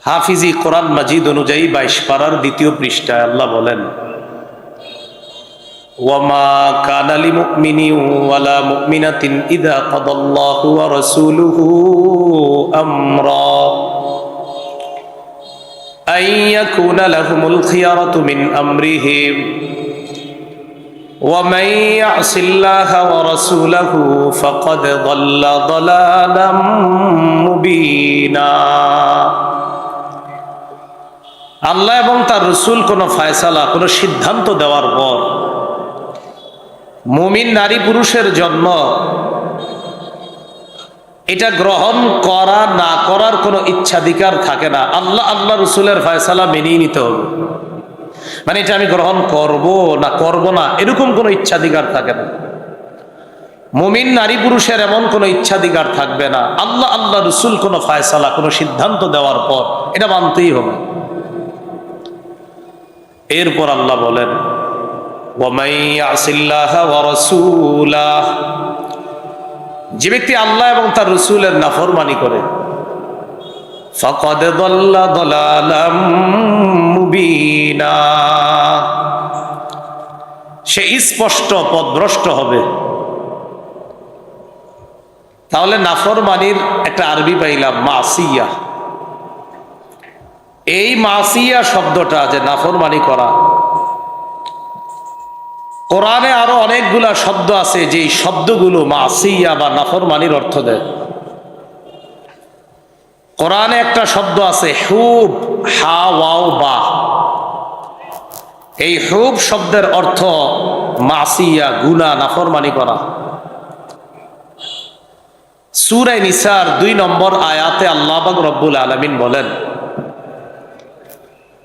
হাফিজি কোরআন মাজিদ অনুযায়ী বাইশ পাড়ার দ্বিতীয় পৃষ্ঠায় আল্লাহ বলেন ওয়ামা কানালি মুমিনি ওয়ালা মুমিনাতিন ইদা কাদাল্লাহু ওয়া রাসূলুহু আমরা أن يكون لهم الخيرة من أمرهم ومن يعص الله ورسوله فقد ضل ضلالا مبينا আল্লাহ এবং তার রসুল কোনো ফায়সালা, কোনো সিদ্ধান্ত দেওয়ার পর মুমিন নারী পুরুষের জন্ম, এটা গ্রহণ করা, না করার কোনো ইচ্ছাধিকার থাকে না। আল্লাহ আল্লাহ রসুলের ফায়সালা মেনেই নিতে হবে। মানে এটা আমি গ্রহণ করব, না করব না, এরকম কোনো ইচ্ছাধিকার থাকে না। মুমিন নারী পুরুষের এমন কোনো ইচ্ছাধিকার থাকবে না। আল্লাহ আল্লাহ রসুল কোনো ফায়সালা, কোনো সিদ্ধান্ত দেওয়ার পর এটা মানতেই হবে। এরপর আল্লাহ বলেন যে ব্যক্তি আল্লাহ এবং তার রসুলের নাফরমানি করে সে স্পষ্ট পদভ্রষ্ট হবে। তাহলে নাফরমানির একটা আরবি পাইলাম, মাসিয়া। এই মাসিয়া শব্দটা যে নাফরমানি করা। কোরআনে আরও অনেকগুলা শব্দ আছে যে শব্দগুলো মাসিয়া বা নাফরমানির অর্থ দেয়। কোরআনে একটা শব্দ আছে, হুব, হা, ওয়াও, বা। এই হুব শব্দের অর্থ মাসিয়া, গুনা, নাফরমানি করা। সুরাই নিসার দুই নম্বর আয়াতে আল্লাহ রব্বুল আলমিন বলেন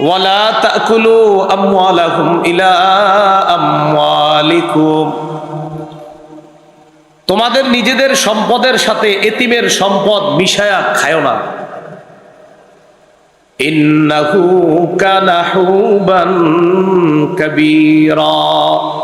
ওয়ালা তাকুলু আমওয়ালাহুম ইলা আমওয়ালিকুম। তোমাদের নিজেদের সম্পদের সাথে এতিমের সম্পদ মিশায়া খায় না। ইন্নাহু কানা হুবান কাবীরা।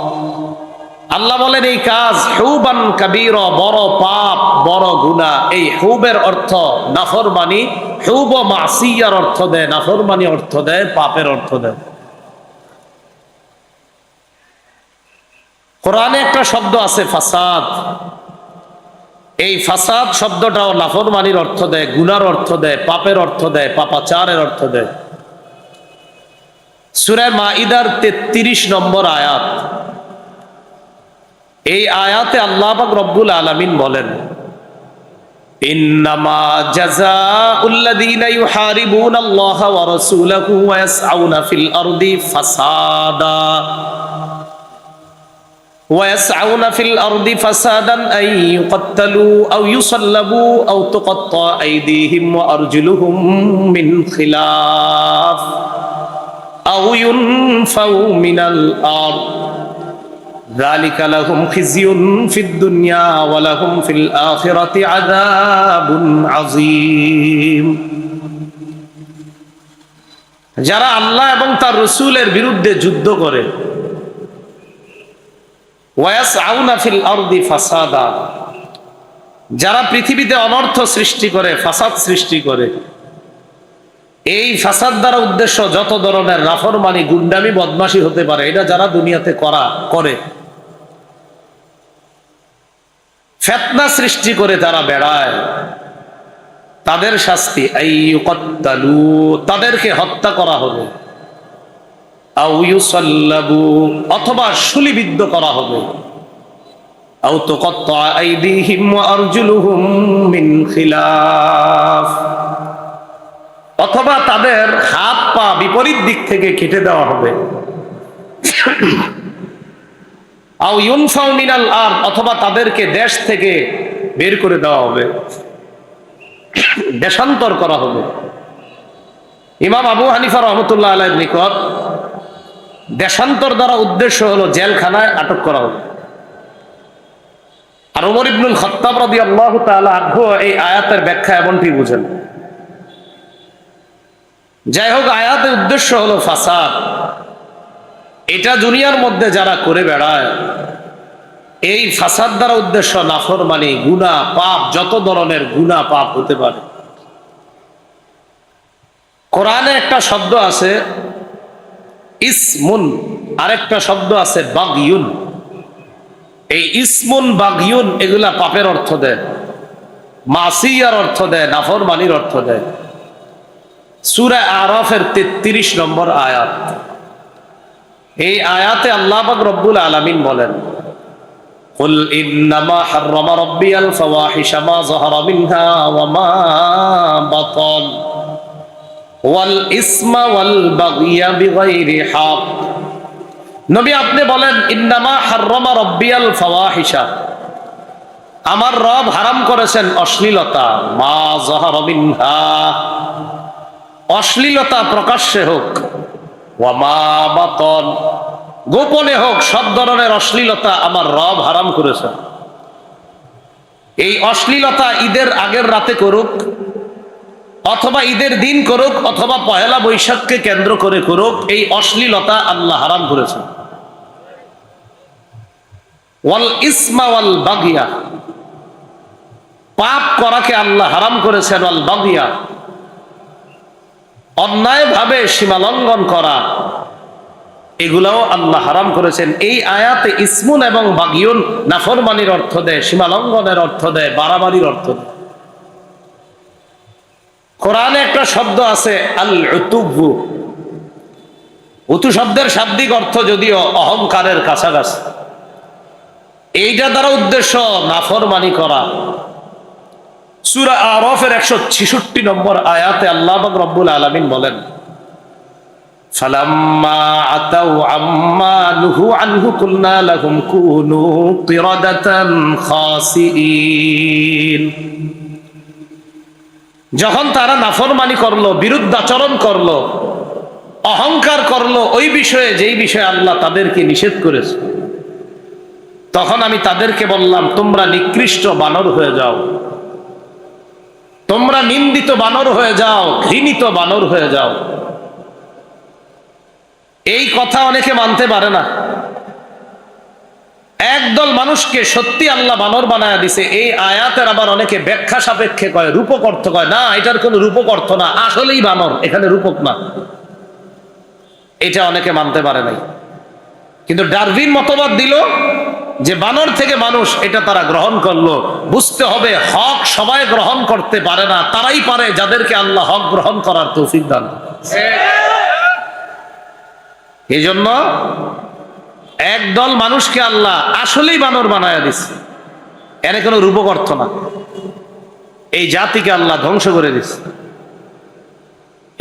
আল্লাহ বলেন এই কাজ, হুবান কাবীর, বড় পাপ, বড় গুনাহ। এই হুবের অর্থ নাফরমানি, হুব মাসিয়ার অর্থ দেয়, নাফরমানি অর্থ দেয়, পাপের অর্থ দেয়। কোরআনে একটা শব্দ আছে, ফাসাদ। এই ফাসাদ শব্দটাও নাফরমানির অর্থ দেয়, গুনার অর্থ দেয়, পাপের অর্থ দেয়, পাপাচারের অর্থ দেয়। সুরায় মাইদার তেত্রিশ নম্বর আয়াত। এই আয়াতে আল্লাহ পাক রব্বুল আলামিন বলেন إنما جزاء الذين يحاربون الله ورسوله ويسعون في الأرض فسادا ويسعون في الأرض فسادا أن يقتلوا أو يصلبوا أو تقطع أيديهم وأرجلهم من خلاف أو ينفوا من الأرض ذلك لهم خزي في الدنيا ولهم في الآخرة عذاب عظيم যারা আল্লাহ এবং তার রসুলের বিরুদ্ধে যুদ্ধ করে ফিল আরদি ফাসাদা যারা পৃথিবীতে অনর্থ সৃষ্টি করে ফাসাদ সৃষ্টি করে এই ফাসাদ দ্বারা উদ্দেশ্য যত ধরনের রাফরমানি গুন্ডামি বদমাশি হতে পারে এটা যারা দুনিয়াতে করা করে ফেতনা সৃষ্টি করে তারা বেড়ায়, তাদের শাস্তি তাদেরকে হত্যা করা হবে। অথবা শুলিবিদ্ধ করা হবে। অথবা তাদের হাত পা বিপরীত দিক থেকে কেটে দেওয়া হবে। অথবা তাদেরকে দেশ থেকে বের করে দেওয়া হবে। দেশান্তর করা হবে। ইমাম আবু হানিফা রহমতুল্লাহ আলাইয়ের নিকট দেশান্তর দ্বারা উদ্দেশ্য হলো জেলখানায় আটক করা হবে। আর ওমর ইবনুল খত্তাব রাদি আল্লাহ আগ্রহ এই আয়াতের ব্যাখ্যা এমনটি বুঝেন। যাই হোক, আয়াতের উদ্দেশ্য হলো ফাসাদ। এটা দুনিয়ার মধ্যে যারা করে বেড়ায়, এই ফাসাদ দ্বারা উদ্দেশ্য নাফর মানে গুণা পাপ, যত ধরনের গুণা পাপ হতে পারে। কোরআনে একটা শব্দ আছে, ইসমুন, আরেকটা শব্দ আছে বাগিউন এই ইসমুন বাগিউন এগুলা পাপের অর্থ দেয়। মাসিয়ার অর্থ দেয় নাফর মানির অর্থ দেয়। সুরা আরফের তেত্রিশ নম্বর আয়াত। এই আয়াতে আল্লাহ পাক রব্বুল আলামিন বলেন قل إنما حرم ربي الفواحش ما ظهر منها وما بطن والإثم والبغي بغير حق নবী আপনি বলেন ইন্নামা হাররমা রব্বিয়াল ফাওয়াহিশা আমার রব হারাম করেছেন অশ্লীলতা মা জাহার মিনহা অশ্লীলতা প্রকাশ্যে হোক গোপনে হোক, সব ধরনের অশ্লীলতা আমার রব হারাম করেছেন। এই অশ্লীলতা ঈদের আগের রাতে করুক, অথবা ঈদের দিন করুক, অথবা পহেলা বৈশাখকে কেন্দ্র করে করুক, এই অশ্লীলতা আল্লাহ হারাম করেছেন। ওয়াল ইসমা ওয়াল বাগিয়া। পাপ করাকে আল্লাহ হারাম করেছেন, ওয়াল বাগিয়া। অন্যায়ভাবে সীমালঙ্ঘন করা, এগুলাও আল্লাহ হারাম করেছেন। এই আয়াতে ইসমুন এবং বাগিউন নাফরমানির অর্থ দেয় সীমালঙ্ঘনের অর্থ দেয়, বাড়াবাড়ির অর্থ দেয়। কোরআনে একটা শব্দ আছে আল উতুবু উতু শব্দের শাব্দিক অর্থ যদিও অহংকারের কাছাকাছি। এইটা দ্বারা উদ্দেশ্য নাফরমানি করা। সুরা আরফের একশো ছিষট্টি নম্বর আয়াতে আল্লাহ রব্বুল আলমিন বলেন فلما عتوا عما نهوا عنه قلنا لهم كونوا قردة خاسئين যখন তারা নাফরমানি করলো বিরুদ্ধাচরণ করলো অহংকার করলো ওই বিষয়ে যেই বিষয়ে আল্লাহ তাদেরকে নিষেধ করেছে তখন আমি তাদেরকে বললাম তোমরা নিকৃষ্ট বানর হয়ে যাও তোমরা নিন্দিত বানর হয়ে যাও, ঘৃণিত বানর হয়ে যাও। এই কথা অনেকে মানতে পারে না। একদল মানুষকে সত্যি আল্লাহ বানর বানায় দিছে, এই আয়াতের আবার অনেকে ব্যাখ্যা সাপেক্ষে কয়, রূপক অর্থ কয়, না, এটার কোনো রূপক অর্থ না, আসলেই বানর, এখানে রূপক না। এটা অনেকে মানতে পারে নাই। কিন্তু ডারভিন মতবাদ দিল যে বানর থেকে মানুষ এটা তারা গ্রহণ করল। বুঝতে হবে, হক সবাই গ্রহণ করতে পারে না, তারাই পারে যাদেরকে আল্লাহ হক গ্রহণ করার তৌফিক দান। এই জন্য একদল মানুষকে আল্লাহ আসলেই বানর বানায়া দিছে। এনে কোনো রূপক অর্থ না। এই জাতিকে আল্লাহ ধ্বংস করে দিচ্ছে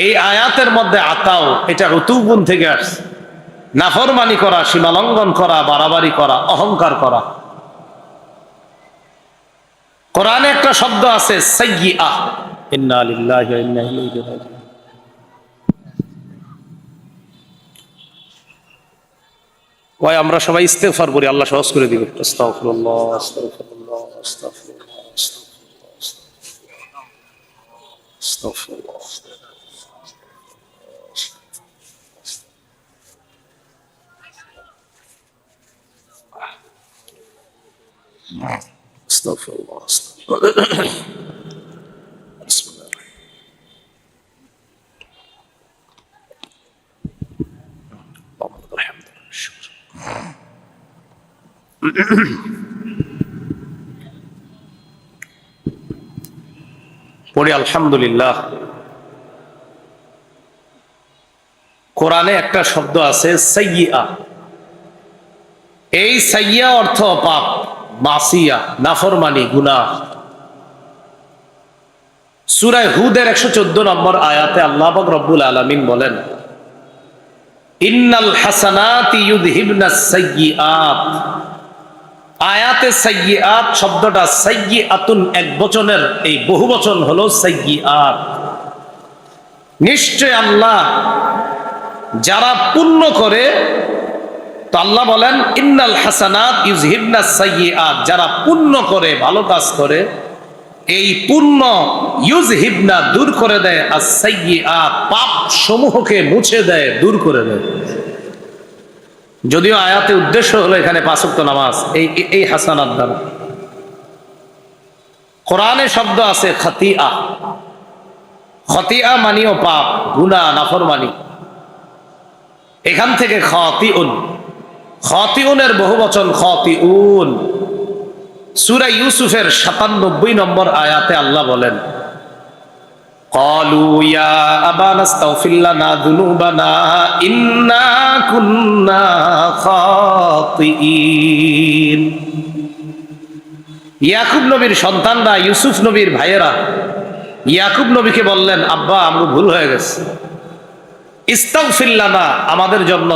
এই আয়াতের মধ্যে আতাও এটা ঋতুগুণ থেকে আসছে। নাফরমানি করা, সীমালঙ্ঘন করা, বাড়াবাড়ি করা, অহংকার করা। কোরআনে একটা শব্দ আছে আমরা সবাই ইস্তেগফার করি, আল্লাহ সহজ করে দিবে। استغفر الله استغفر بسم الله اللهم لك الحمد والشكر পড়ি আলহামদুলিল্লাহ কোরআনে একটা শব্দ আছে সাইয়্যা এই সাইয়্যা অর্থ পাপ মাসিয়া, নাফরমানি গুনা সুরায় হুদের একশো চোদ্দ নম্বর আয়াতে আল্লাহ রব্বুল আলমিন বলেন, ইন্নাল হাসানাত ইউদহিবনা সাইয়্যাত আয়াতে সাইয়্যাত শব্দটা সাইয়্যাতুন এক বচনের, এই বহু বচন হলো সাইয়্যাত নিশ্চয় আল্লাহ যারা পুণ্য করে তো আল্লাহ বলেন, ইন্নাল হাসানাত ইউজহিবনা সাইয়্যাত যারা পুণ্য করে, ভালো কাজ করে, এই পুণ্য ইউজহিবনা দূর করে দেয়, আর সাইয়্যাত পাপ সমূহকে মুছে দেয়, দূর করে দেয়। যদিও আয়াতে উদ্দেশ্য হলো এখানে পাঁচক্ত নামাজ, এই, এই- হাসানাত দ্বারা। কোরআনে শব্দ আছে খতিয়া খতিয়া মানিও পাপ গুনা নাফরমানি। এখান থেকে খতিউন। খতিউনের বহু বচন খতিউন সুরা ইউসুফের সাতানব্বই নম্বর আয়াতে আল্লাহ বলেন قالوا يا أبانا استغفر لنا ذنوبنا إنا كنا خاطئين ইয়াকুব নবীর সন্তানরা ইউসুফ নবীর ভাইয়েরা ইয়াকুব নবীকে বললেন আব্বা আমরা ভুল হয়ে গেছে ইস্তাগফিল্লানা আমাদের জন্য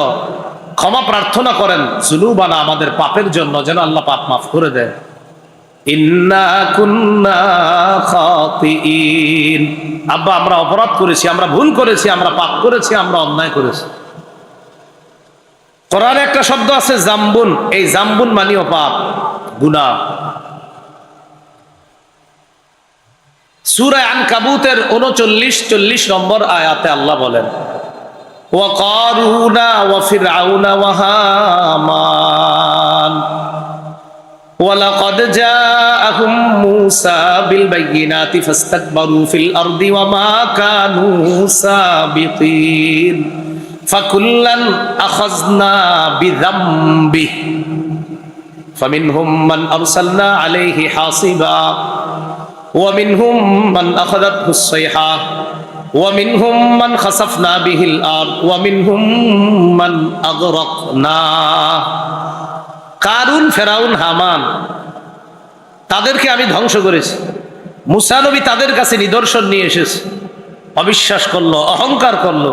ক্ষমা প্রার্থনা করেন, জুনুবানা আমাদের পাপের জন্য যেন আল্লাহ পাপ মাফ করে দেয় আব্বা, আমরা অপরাধ করেছি, আমরা ভুল করেছি, আমরা পাপ করেছি, আমরা অন্যায় করেছি। একটা শব্দ আছে, জাম্বুন। এই জাম্বুন মানিও পাপ, গুনাহ। সুরায় আনকাবুতের উনচল্লিশ চল্লিশ নম্বর আয়াতে আল্লাহ বলেন وقارون وفرعون وهامان ولقد جاءهم موسى بالبينات فاستكبروا في الأرض وما كانوا سابقين فكلا أخذنا بذنبه فمنهم من أرسلنا عليه حاصبا ومنهم من أخذته الصيحة ومنهم من خسفنا به الأرض ومنهم من أغرقنا কারুন ফেরাউন হামান তাদেরকে আমি ধ্বংস করেছি মুসানবী তাদের কাছে নিদর্শন নিয়ে এসেছে অবিশ্বাস করলো অহংকার করলো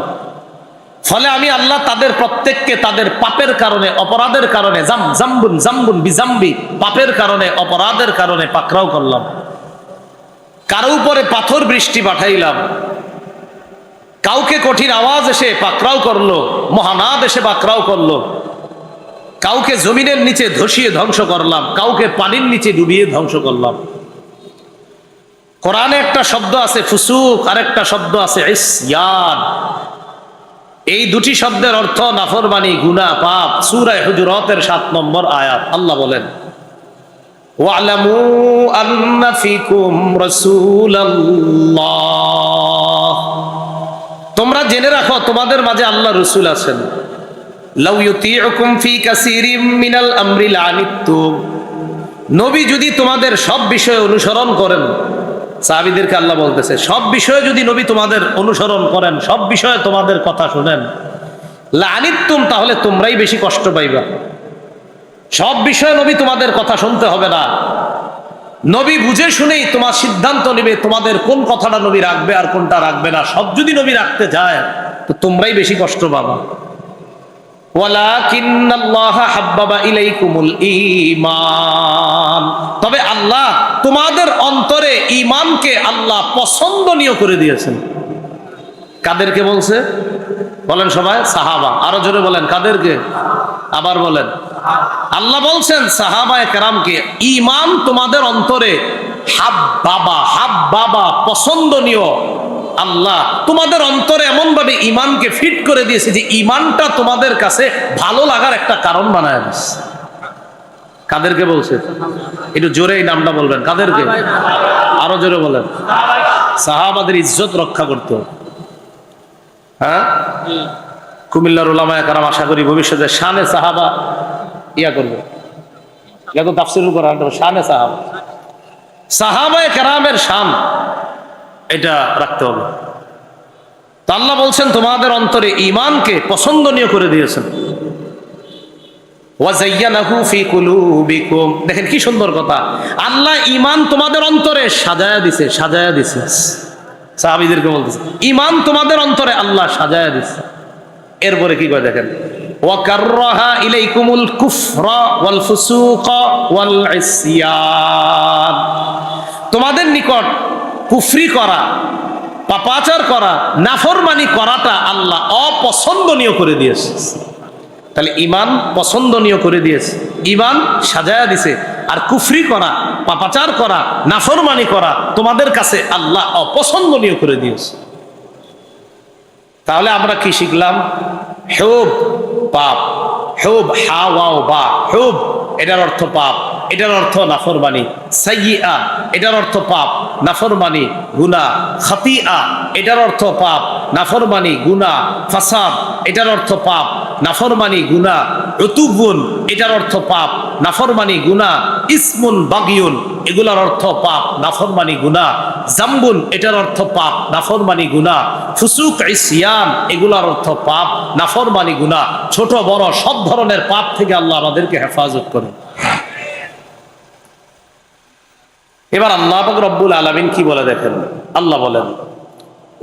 ফলে আমি আল্লাহ তাদের প্রত্যেককে তাদের পাপের কারণে অপরাধের কারণে জাম জাম্বুন জাম্বুন বিজাম্বি পাপের কারণে অপরাধের কারণে পাকড়াও করলাম কারো উপরে পাথর বৃষ্টি পাঠাইলাম কাউকে কঠিন আওয়াজ এসে পাকরাও করল, মহানাদ এসে পাকরাও করল। কাউকে জমিনের নিচে ধসিয়ে ধ্বংস করলাম, কাউকে পানির নিচে ডুবিয়ে ধ্বংস করলাম। কোরআনে একটা শব্দ আছে ফুসুক আর একটা শব্দ আছে এই দুটি শব্দের অর্থ নাফরমানি গুনা পাপ। সুরায় হুজুরতের সাত নম্বর আয়াত, আল্লাহ বলেন, ওয়ালামু আন্না ফিকুম তোমরা জেনে রাখো, তোমাদের মাঝে আল্লাহ রসুল আছেন। নবী যদি তোমাদের সব বিষয়ে অনুসরণ করেন, সাহাবীদেরকে আল্লাহ বলতেছে, সব বিষয়ে যদি নবী তোমাদের অনুসরণ করেন, সব বিষয়ে তোমাদের কথা শুনেন লানিতুম তাহলে তোমরাই বেশি কষ্ট পাইবা। সব বিষয়ে নবী তোমাদের কথা শুনতে হবে না। নবী বুঝে শুনেই তোমার সিদ্ধান্ত নেবে তোমাদের কোন কথাটা নবী রাখবে আর কোনটা রাখবে না। সব যদি নবী রাখতে যায়, তো তোমরাই বেশি কষ্ট পাবা। তবে আল্লাহ তোমাদের অন্তরে ঈমানকে আল্লাহ পছন্দনীয় করে দিয়েছেন। কাদেরকে বলছে? বলেন সবাই, সাহাবা। আরও জোরে বলেন, কাদেরকে? আবার বলেন, আল্লাহ বলছেন, সাহাবায় কেরামকে ইমান তোমাদের অন্তরে হাব বাবা হাব বাবা পছন্দনীয় আল্লাহ তোমাদের অন্তরে এমন ভাবে ইমানকে ফিট করে দিয়েছে যে ইমানটা তোমাদের কাছে ভালো লাগার একটা কারণ বানায় দিচ্ছে কাদেরকে বলছে? একটু জোরে এই নামটা বলবেন, কাদেরকে? আরও জোরে বলেন। সাহাবাদের ইজ্জত রক্ষা করতে হ্যাঁ? কুমিল্লার ওলামায় কারাম আশা করি ভবিষ্যতে শানে সাহাবা ইয়া করবে। এটা তো তাফসির করা শানে সাহাবা। সাহাবায় কেরামের শান, এটা রাখতে হবে। বলছেন, তোমাদের অন্তরে ইমানকে পছন্দনীয় করে দিয়েছেন। দেখেন কি সুন্দর কথা। আল্লাহ ইমান তোমাদের অন্তরে সাজায়া দিছে সাজায়া দিছে। সাহাবীদেরকে বলতেছে ইমান তোমাদের অন্তরে আল্লাহ সাজায়া দিছে। এরপরে কি করে দেখেন? ওয়াল তোমাদের নিকট কুফরি করা, পাপাচার করা, নাফরমানি করাটা আল্লাহ অপছন্দনীয় করে দিয়েছে। তাহলে ইমান পছন্দনীয় করে দিয়েছে। ইমান সাজায়া দিছে। আর কুফরি করা, পাপাচার করা, নাফরমানি করা তোমাদের কাছে আল্লাহ অপছন্দনীয় করে দিয়েছে। তাহলে আমরা কি শিখলাম? হেব পাপ। হেব হা, ওয়াও, বা। হেব, এটার অর্থ পাপ। এটার অর্থ নাফরমানি। আ এটার অর্থ পাপ। নাফরমানি খাতি আ এটার অর্থ পাপ। নাফরমানি গুনা ফাসাদ, এটার অর্থ পাপ। নাফরমানি গুনাহ উতুবুন, এটার অর্থ পাপ। নাফরমানি গুনাহ ইসমুন বাগিয়ুন, এগুলার অর্থ পাপ। নাফরমানি গুনাহ জাম্বুন, এটার অর্থ পাপ। নাফরমানি গুনাহ ফুসুক ইসিয়ান এগুলার অর্থ পাপ। নাফরমানি গুনাহ ছোট, বড়, সব ধরনের পাপ থেকে আল্লাহ আমাদেরকে হেফাজত করেন। এবার আল্লাহ রব্বুল আলামিন কি বলে দেখেন? আল্লাহ বলেন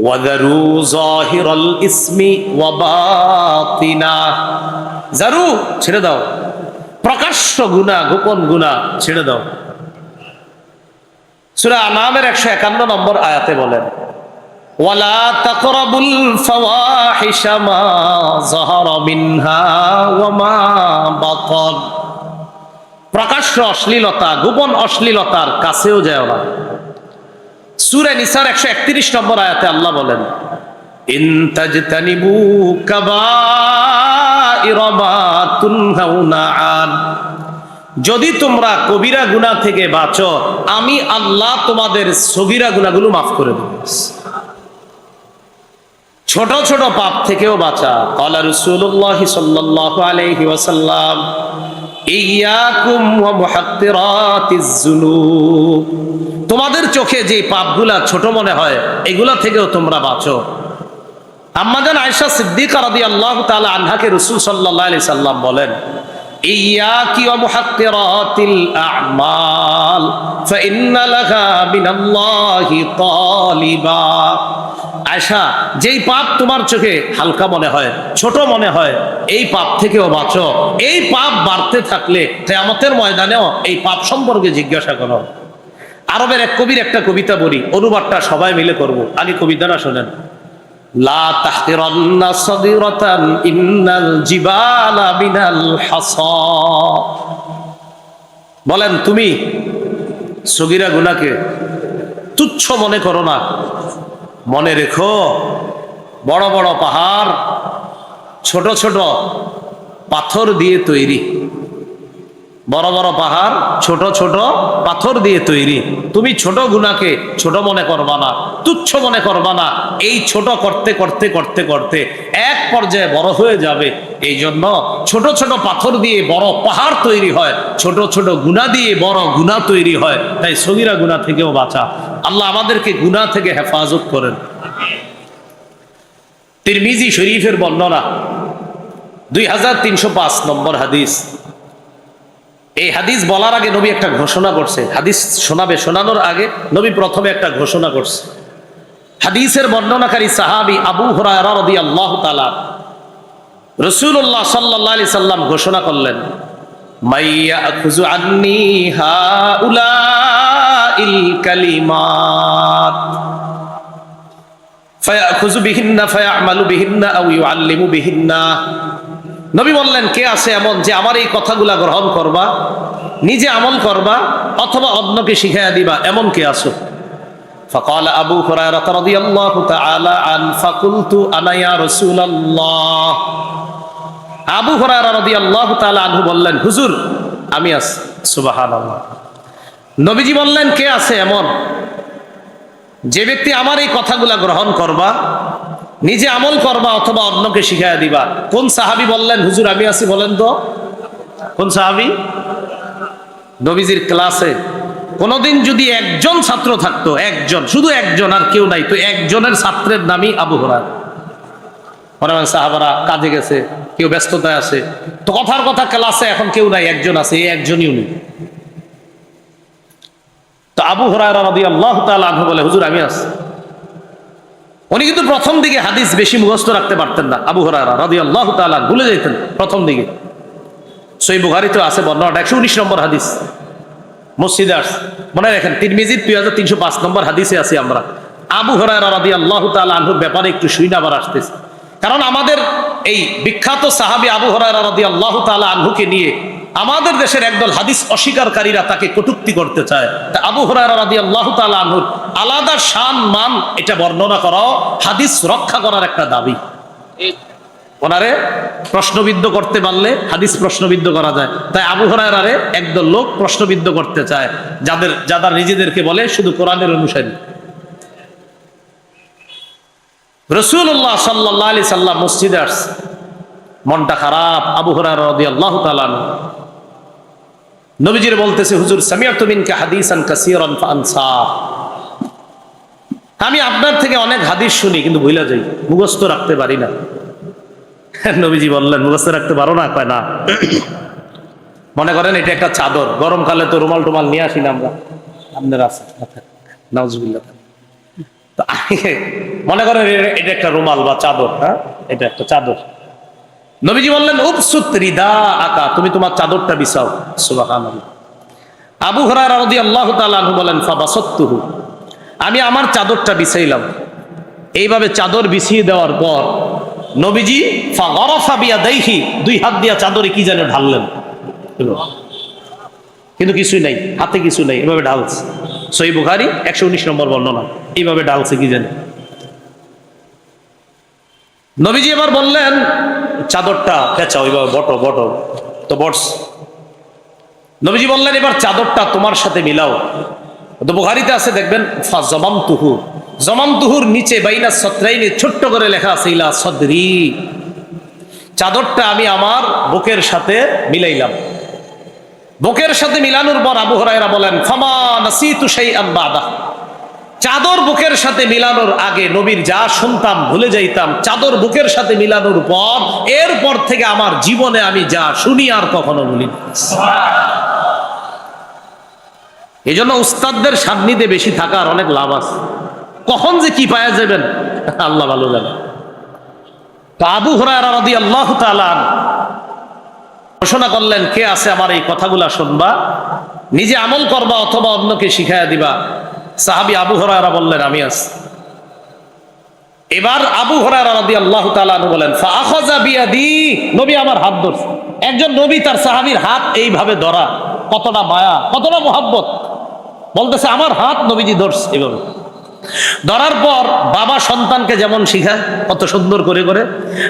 ওয়াদারু জাহিরাল ইসমি ওয়া বাতিনা। জারু ছেড়ে দাও। প্রকাশ্য গুনাহ গোপন গুনাহ ছেড়ে দাও। সূরা আনামের 151 নম্বর আয়াতে বলেন তাকরাবুল ফাওয়াহিশা মা যাহারা মিনহা ওয়া মা বাতান। প্রকাশ্য অশ্লীলতা, গোপন অশ্লীলতার কাছেও যায় না। সুরে নিসার একশো একত্রিশ নম্বর আয়াতে আল্লাহ বলেন যদি তোমরা কবিরা গুনাহ থেকে বাঁচো, আমি আল্লাহ তোমাদের সগিরা গুনাহগুলো মাফ করে দেব। ছোট ছোট পাপ থেকেও বাঁচা। কলা রসুল্লাহ সাল্লাহ ওয়াসাল্লাম তোমাদের চোখে যে পাপগুলা ছোট মনে হয়, এগুলা থেকেও তোমরা বাঁচো। আম্মাজান আয়েশা সিদ্দিকা রাদিয়াল্লাহু তাআলা আনহাকে রাসূল আলাইহি সাল্লাম বলেন, ইয়াকি আয়সা যেই পাপ তোমার চোখে হালকা মনে হয়, ছোট মনে হয়, এই পাপ থেকেও বাঁচো। এই পাপ বাড়তে থাকলে আমাদের ময়দানেও এই পাপ সম্পর্কে জিজ্ঞাসা করো। আরবের এক কবির একটা কবিতা বলি, অনুবাদটা সবাই মিলে করব। আগে কবিতাটা শোনেন। লা ইন্নাল বলেন, তুমি সগীরা গুনাকে তুচ্ছ মনে করো না। মনে রেখো বড় বড় পাহাড় ছোট ছোট পাথর দিয়ে তৈরি। বড় বড় পাহাড়, ছোট ছোট পাথর দিয়ে তৈরি। তুমি ছোট গুণাকে ছোট মনে করবা না, তুচ্ছ মনে করবা না। এই ছোট করতে করতে করতে করতে এক পর্যায়ে বড় হয়ে যাবে। এই জন্য ছোট ছোট পাথর দিয়ে বড় পাহাড় তৈরি হয়, ছোট ছোট গুণা দিয়ে বড় গুণা তৈরি হয়। তাই সগিরা গুণা থেকেও বাঁচা। আল্লাহ আমাদেরকে গুণা থেকে হেফাজত করেন। তিরমিজি শরীফের বর্ণনা, দুই হাজার তিনশো পাঁচ নম্বর হাদিস। এই হাদিস বলার আগে নবী একটা ঘোষণা করছে। হাদিস শোনাবে, শোনানোর আগে নবী প্রথমে একটা ঘোষণা করছে। হাদিসের বর্ণনাকারী সাহাবি আবু তাআলা রাসূলুল্লাহ সাল্লাল্লাহু আলাইহি সাল্লাম ঘোষণা করলেন কালিমাত ফায়াখুজু বিহিন্না ফায়ামালু বিহিন্না আও ইউআল্লিমু বিহিন্না নবী বললেন কে আছে এমন যে আমার এই কথাগুলা গ্রহণ করবা নিজে আমল করবা অথবা অন্যকে শিখাইয়া দিবা এমন কে আছো فقال أبو هريرة رضي الله تعالى عنه فقلت أنا يا رسول الله আবু হুরায়রা রাদিয়াল্লাহু তাআলা আনহু বললেন হুজুর আমি আছি সুবহানাল্লাহ নবীজি বললেন কে আছে এমন যে ব্যক্তি আমার এই কথাগুলা গ্রহণ করবা নিজে আমল করবা অথবা অন্যকে শিখাইয়া দিবা। কোন সাহাবি বললেন, হুজুর, আমি আছি বলেন তো। কোন সাহাবি? নবীজির ক্লাসে। কোনদিন যদি একজন ছাত্র থাকতো, একজন, শুধু একজন আর কেউ নাই, তো একজনের ছাত্রের নামই আবু হরার সাহাবারা কাজে গেছে, কেউ ব্যস্ততায় আছে। তো কথার কথা ক্লাসে এখন কেউ নাই, একজন আছে, এই একজনই উনি। তো আবু আনহু বলে, হুজুর, আমি আছি। উনি কিন্তু প্রথম দিকে হাদিস বেশি মুখস্থ রাখতে পারতেন না। আবু হরারা রাদি আল্লাহ তালা ভুলে যেতেন প্রথম দিকে। সই বুহারিতে আছে বর্ণনাটা। একশো উনিশ নম্বর হাদিস। মসজিদে আস মনে রাখেন তিন তিরমিজির দুই হাজার তিনশো পাঁচ নম্বর হাদিসে আছি আমরা। আবু হরাই রাদি আল্লাহ তাল আনহুর ব্যাপারে একটু শুই আবার আসতেছে। কারণ আমাদের এই বিখ্যাত সাহাবি আবু হরাই রাদি আল্লাহ তাল আনহুকে নিয়ে আমাদের দেশের একদল হাদিস অস্বীকারীরা তাকে কটুক্তি করতে চায়। আবু হরাই আল্লাহ আলাদা শান, মান এটা বর্ণনা করাও হাদিস রক্ষা করার একটা দাবি। ওনারে প্রশ্নবিদ্ধ করতে পারলে হাদিস প্রশ্নবিদ্ধ করা যায়। তাই আবু হরায়রারে একদল লোক প্রশ্নবিদ্ধ করতে চায়, যাদের যারা নিজেদেরকে বলে শুধু কোরআনের অনুসারী। রসুল্লাহ সাল্লাহ আলি সাল্লাম মসজিদে আসছে। মনটা খারাপ। আবু হরার নবীজির বলতেছে, হুজুর আমি আপনার থেকে অনেক হাদিস শুনি, কিন্তু ভুলে যাই। মুখস্থ রাখতে পারি না। নবীজি বললেন, মুখস্থ রাখতে পারো না? কয়, না। মনে করেন, এটা একটা চাদর। গরমকালে তো রুমাল টুমাল নিয়ে আসি না আমরা। আপনার আছে নাউজুবিল্লাহ। মনে করেন, এটা একটা রুমাল বা চাদর হ্যাঁ? এটা একটা চাদর। নবীজি বললেন উপসুত রিদা আকা তুমি তোমার চাদরটা বিছাও। সুবাহান আবু হরার আল্লাহ তালু বলেন, ফাবাসত্তুহু, আমি আমার চাদরটা বিছাইলাম। এইভাবে চাদর বিছিয়ে দেওয়ার পর নবীজি, ফাগরাফা বিয়া দেইহি দুই হাত দিয়া চাদরে কি যেন ঢাললেন। কিন্তু কিছুই নাই, হাতে কিছু নাই, এভাবে ঢালছে। সই বুখারি, একশো উনিশ নম্বর বর্ণনা, এইভাবে ঢালছে কি জানি। নবীজি এবার বললেন, চাদরটা পেঁচা ওইভাবে বটো বটো, তো বটস। নবীজি বললেন, এবার চাদরটা তোমার সাথে মিলাও। তো বুখারিতে আছে, দেখবেন জমাম তুহু জমাম তুহুর নিচে বাইনা সত্রাইনে ছোট্ট করে লেখা আছে, ইলা সদরি। চাদরটা আমি আমার বুকের সাথে মিলাইলাম। বুকের সাথে মিলানোর পর আবু হরাইরা বলেন, ফামা নাসিতু শাইআন বাদা। চাদর বুকের সাথে মিলানোর আগে নবীর যা শুনতাম, ভুলে যাইতাম। চাদর বুকের সাথে মিলানোর পর, এরপর থেকে আমার জীবনে আমি যা শুনি আর কখনো ভুলি এই জন্য উস্তাদদের সান্নিধ্যে বেশি থাকার অনেক লাভ আছে। কখন যে কি পায়া যাবেন, আল্লাহ ভালো জানে। তো আবু হরায়রা রাদি আল্লাহ তালান ঘোষণা করলেন, কে আছে আমার এই কথাগুলা শুনবা? নিজে আমল করবা অথবা অন্যকে শিখাইয়া দিবা? সাহাবি আবু হরায়রা বললেন, আমি আছি। এবার আবু হরায়রা রাদি আল্লাহ তালানু বলেন বিয়াদি। নবী আমার হাত ধরছে। একজন নবী তার সাহাবীর হাত এইভাবে ধরা, কতটা মায়া, কতটা মোহাব্বত। বলতেছে, আমার হাত নবীজি ধরছে এইভাবে ধরার পর বাবা সন্তানকে যেমন শিখায় কত সুন্দর করে করে।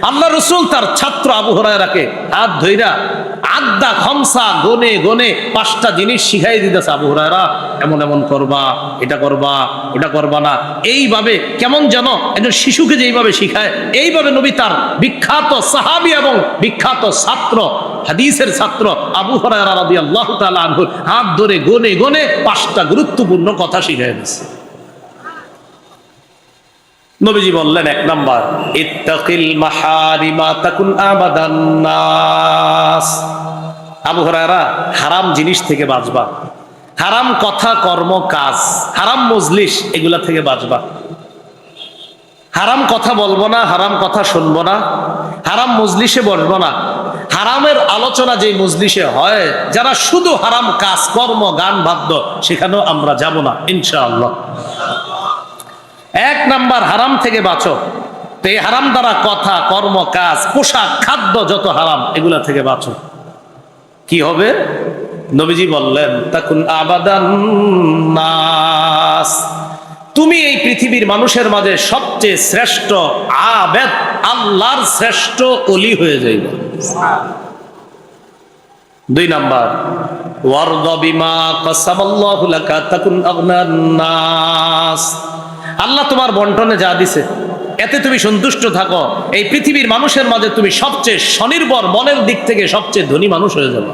আল্লাহ রসুল তার ছাত্র আবু হরায়রাকে হাত ধইরা আড্ডা, খমসা, গনে গনে পাঁচটা জিনিস শিখাই দিতেছে আবু হরায়রা, এমন এমন করবা, এটা করবা, ওটা করবা না। এইভাবে কেমন যেন একজন শিশুকে যেইভাবে শিখায়, এইভাবে নবী তার বিখ্যাত সাহাবি এবং বিখ্যাত ছাত্র, হাদিসের ছাত্র আবু হরায়রা রাদিয়াল্লাহু তাআলা আনহু হাত ধরে গনে গনে পাঁচটা গুরুত্বপূর্ণ কথা শিখাই দিচ্ছে নবীজি বললেন, এক নাম্বার, ইত্তাকিল মাহারিমা তাকুন আবাদান নাস। আবু হুরায়রা, হারাম জিনিস থেকে বাঁচবা। হারাম কথা, কর্ম, কাজ, হারাম মজলিস, এগুলা থেকে বাঁচবা। হারাম কথা বলব না, হারাম কথা শুনব না, হারাম মজলিসে বসবো না। হারামের আলোচনা যে মজলিসে হয়, যারা শুধু হারাম কাজ, কর্ম, গান, বাদ্য, সেখানেও আমরা যাব না, ইনশাআল্লাহ। এক নাম্বার হারাম থেকে বাঁচো। তো এই হারাম দ্বারা কথা, কর্ম, কাজ, পোশাক, খাদ্য যত হারাম, এগুলা থেকে বাঁচো। কি হবে? নবীজি বললেন, তাকুন আবাদান নাস। তুমি এই পৃথিবীর মানুষের মাঝে সবচেয়ে শ্রেষ্ঠ আবেদ, আল্লাহর শ্রেষ্ঠ অলি হয়ে যাইবে। দুই নাম্বার, ওয়ারদ বিমা কাসাবাল্লাহু লাকা, তাকুন আগনান নাস। আল্লাহ তোমার বন্টনে যা দিছে, এতে তুমি সন্তুষ্ট থাকো। এই পৃথিবীর মানুষের মাঝে তুমি সবচেয়ে স্বনির্ভর মনের দিক থেকে সবচেয়ে ধনী মানুষ হয়ে যাবে।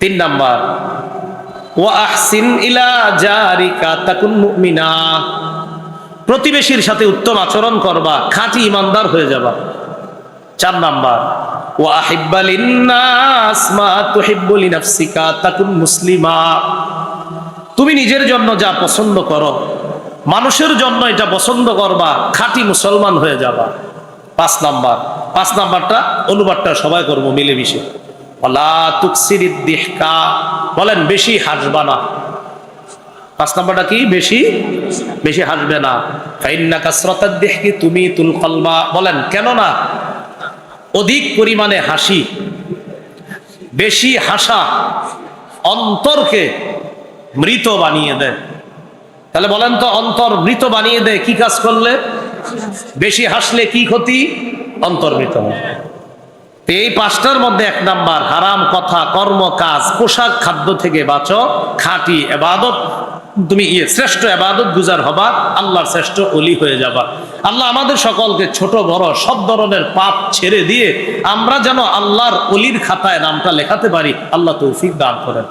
তিন নাম্বার প্রতিবেশীর সাথে উত্তম আচরণ করবা, খাঁটি ইমানদার হয়ে যাবা। চার নাম্বার তুমি নিজের জন্য যা পছন্দ করো মানুষের জন্য এটা পছন্দ করবা, খাঁটি মুসলমান হয়ে যাবা। পাঁচ নাম্বার, পাঁচ নাম্বারটা, অনুবাদটা সবাই করব মিলেমিশে। বলেন বেশি হাসবা না। পাঁচ নাম্বারটা কি? বেশি বেশি হাসবে না। ফাইন্না কাসরাতাদ দিহকি তুমি তুল বলেন কেন না অধিক পরিমাণে হাসি, বেশি হাসা অন্তরকে মৃত বানিয়ে দেয়। তাহলে বলেন তো, অন্তর মৃত বানিয়ে দেয় কি কাজ করলে? বেশি হাসলে কি ক্ষতি? অন্তর মৃত। এই পাঁচটার মধ্যে এক নাম্বার, হারাম কথা, কর্ম, কাজ, পোশাক, খাদ্য থেকে বাঁচো, খাঁটি এবাদত, তুমি ইয়ে শ্রেষ্ঠ এবাদত গুজার হবা, আল্লাহর শ্রেষ্ঠ অলি হয়ে যাবা। আল্লাহ আমাদের সকলকে ছোট, বড়, সব ধরনের পাপ ছেড়ে দিয়ে আমরা যেন আল্লাহর অলির খাতায় নামটা লেখাতে পারি, আল্লাহ তৌফিক দান করেন।